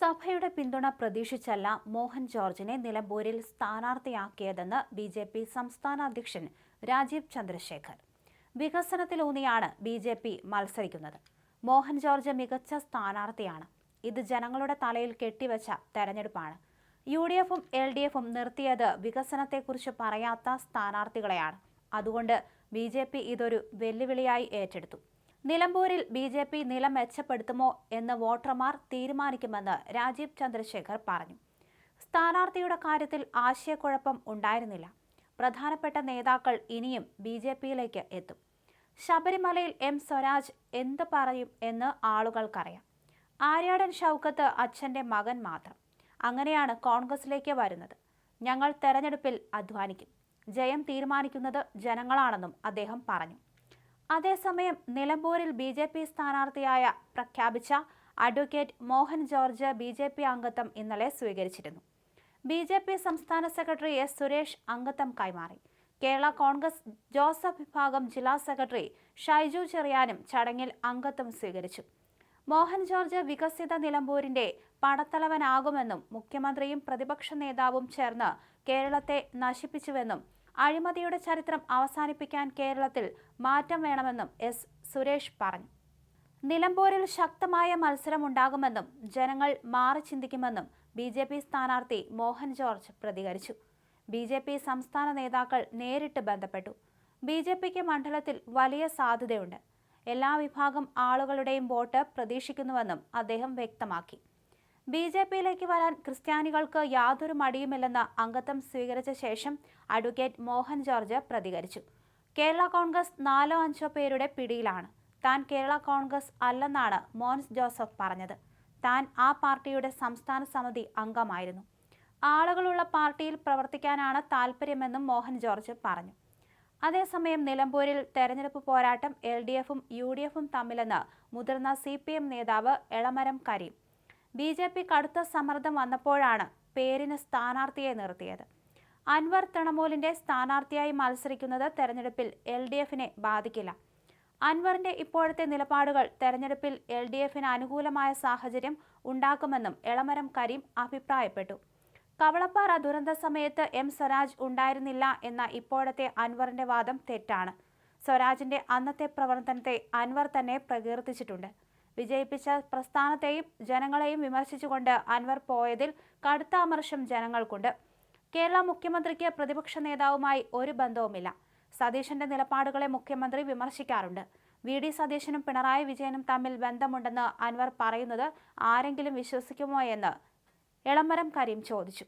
സഭയുടെ പിന്തുണ പ്രതീക്ഷിച്ചല്ല മോഹൻ ജോർജിനെ നിലമ്പൂരിൽ സ്ഥാനാർത്ഥിയാക്കിയതെന്ന് ബി ജെ പി സംസ്ഥാന അധ്യക്ഷൻ രാജീവ് ചന്ദ്രശേഖർ. വികസനത്തിലൂന്നിയാണ് ബി ജെ പി മത്സരിക്കുന്നത്. മോഹൻ ജോർജ് മികച്ച സ്ഥാനാർത്ഥിയാണ്. ഇത് ജനങ്ങളുടെ തലയിൽ കെട്ടിവെച്ച തെരഞ്ഞെടുപ്പാണ്. യു ഡി എഫും എൽ ഡി എഫും നിർത്തിയത് വികസനത്തെക്കുറിച്ച് പറയാത്ത സ്ഥാനാർത്ഥികളെയാണ്. അതുകൊണ്ട് ബി ജെ പി ഇതൊരു വെല്ലുവിളിയായി ഏറ്റെടുത്തു. നിലമ്പൂരിൽ ബി ജെ പി നില മെച്ചപ്പെടുത്തുമോ എന്ന് വോട്ടർമാർ തീരുമാനിക്കുമെന്ന് രാജീവ് ചന്ദ്രശേഖർ പറഞ്ഞു. സ്ഥാനാർത്ഥിയുടെ കാര്യത്തിൽ ആശയക്കുഴപ്പം ഉണ്ടായിരുന്നില്ല. പ്രധാനപ്പെട്ട നേതാക്കൾ ഇനിയും ബി ജെ പിയിലേക്ക് എത്തും. ശബരിമലയിൽ എം സ്വരാജ് എന്ത് പറയും എന്ന് ആളുകൾക്കറിയാം. ആര്യാടൻ ഷൗക്കത്ത് അച്ഛന്റെ മകൻ മാത്രം. അങ്ങനെയാണ് കോൺഗ്രസിലേക്ക് വരുന്നത്. ഞങ്ങൾ തെരഞ്ഞെടുപ്പിൽ അധ്വാനിക്കും. ജയം തീരുമാനിക്കുന്നത് ജനങ്ങളാണെന്നും അദ്ദേഹം പറഞ്ഞു. അതേസമയം നിലമ്പൂരിൽ ബി ജെ പി സ്ഥാനാർത്ഥിയായ പ്രഖ്യാപിച്ച advocate Mohan George B J P അംഗത്വം ഇന്നലെ സ്വീകരിച്ചിരുന്നു. ബി ജെ പി സംസ്ഥാന സെക്രട്ടറി എസ് സുരേഷ് അംഗത്വം കൈമാറി. കേരള കോൺഗ്രസ് ജോസഫ് വിഭാഗം ജില്ലാ സെക്രട്ടറി ഷൈജു ചെറിയാനും ചടങ്ങിൽ അംഗത്വം സ്വീകരിച്ചു. മോഹൻ ജോർജ് വികസിത നിലമ്പൂരിന്റെ പടത്തലവനാകുമെന്നും മുഖ്യമന്ത്രിയും പ്രതിപക്ഷ നേതാവും ചേർന്ന് കേരളത്തെ നശിപ്പിച്ചുവെന്നും അഴിമതിയുടെ ചരിത്രം അവസാനിപ്പിക്കാൻ കേരളത്തിൽ മാറ്റം വേണമെന്നും എസ്. സുരേഷ് പറഞ്ഞു. നിലമ്പൂരിൽ ശക്തമായ മത്സരമുണ്ടാകുമെന്നും ജനങ്ങൾ മാറി ചിന്തിക്കുമെന്നും ബി ജെ പി സ്ഥാനാർത്ഥി മോഹൻ ജോർജ് പ്രതികരിച്ചു. ബി ജെ പി സംസ്ഥാന നേതാക്കൾ നേരിട്ട് ബന്ധപ്പെട്ടു. ബി ജെ പിക്ക് മണ്ഡലത്തിൽ വലിയ സാധ്യതയുണ്ട്. എല്ലാ വിഭാഗം ആളുകളുടെയും വോട്ട് പ്രതീക്ഷിക്കുന്നുവെന്നും അദ്ദേഹം വ്യക്തമാക്കി. ബി ജെ പിയിലേക്ക് വരാൻ ക്രിസ്ത്യാനികൾക്ക് യാതൊരു മടിയുമില്ലെന്ന് അംഗത്വം സ്വീകരിച്ച ശേഷം അഡ്വക്കേറ്റ് മോഹൻ ജോർജ് പ്രതികരിച്ചു. കേരള കോൺഗ്രസ് നാലോ അഞ്ചോ പേരുടെ പിടിയിലാണ്. താൻ കേരള കോൺഗ്രസ് അല്ലെന്നാണ് മോൻസ് ജോസഫ് പറഞ്ഞത്. താൻ ആ പാർട്ടിയുടെ സംസ്ഥാന സമിതി അംഗമായിരുന്നു. ആളുകളുള്ള പാർട്ടിയിൽ പ്രവർത്തിക്കാനാണ് താൽപ്പര്യമെന്നും മോഹൻ ജോർജ് പറഞ്ഞു. അതേസമയം നിലമ്പൂരിൽ തെരഞ്ഞെടുപ്പ് പോരാട്ടം എൽ ഡി എഫും യു ഡി എഫും തമ്മിലെന്ന് മുതിർന്ന സി പി എം നേതാവ് Elamaram Kareem. B J P കടുത്ത സമ്മർദ്ദം വന്നപ്പോഴാണ് പേരിന് സ്ഥാനാർത്ഥിയെ നിർത്തിയത്. അൻവർ തൃണമൂലിന്റെ സ്ഥാനാർത്ഥിയായി മത്സരിക്കുന്നത് തെരഞ്ഞെടുപ്പിൽ എൽ ഡി എഫിനെ ബാധിക്കില്ല. അൻവറിന്റെ ഇപ്പോഴത്തെ നിലപാടുകൾ തെരഞ്ഞെടുപ്പിൽ എൽ ഡി എഫിന് അനുകൂലമായ സാഹചര്യം ഉണ്ടാക്കുമെന്നും എളമരം കരീം അഭിപ്രായപ്പെട്ടു. കവളപ്പാറ ദുരന്ത സമയത്ത് എം സ്വരാജ് ഉണ്ടായിരുന്നില്ല എന്ന ഇപ്പോഴത്തെ അൻവറിന്റെ വാദം തെറ്റാണ്. സ്വരാജിന്റെ അന്നത്തെ പ്രവർത്തനത്തെ അൻവർ തന്നെ പ്രകീർത്തിച്ചിട്ടുണ്ട്. വിജയിപ്പിച്ച പ്രസ്ഥാനത്തെയും ജനങ്ങളെയും വിമർശിച്ചുകൊണ്ട് അൻവർ പോയതിൽ കടുത്ത അമർഷം ജനങ്ങൾക്കുണ്ട്. കേരള മുഖ്യമന്ത്രിക്ക് പ്രതിപക്ഷ നേതാവുമായി ഒരു ബന്ധവുമില്ല. സതീശന്റെ നിലപാടുകളെ മുഖ്യമന്ത്രി വിമർശിക്കാറുണ്ട്. വി. ഡി. സതീശനും പിണറായി വിജയനും തമ്മിൽ ബന്ധമുണ്ടെന്ന് അൻവർ പറയുന്നത് ആരെങ്കിലും വിശ്വസിക്കുമോ എന്ന് എളമരം കരീം ചോദിച്ചു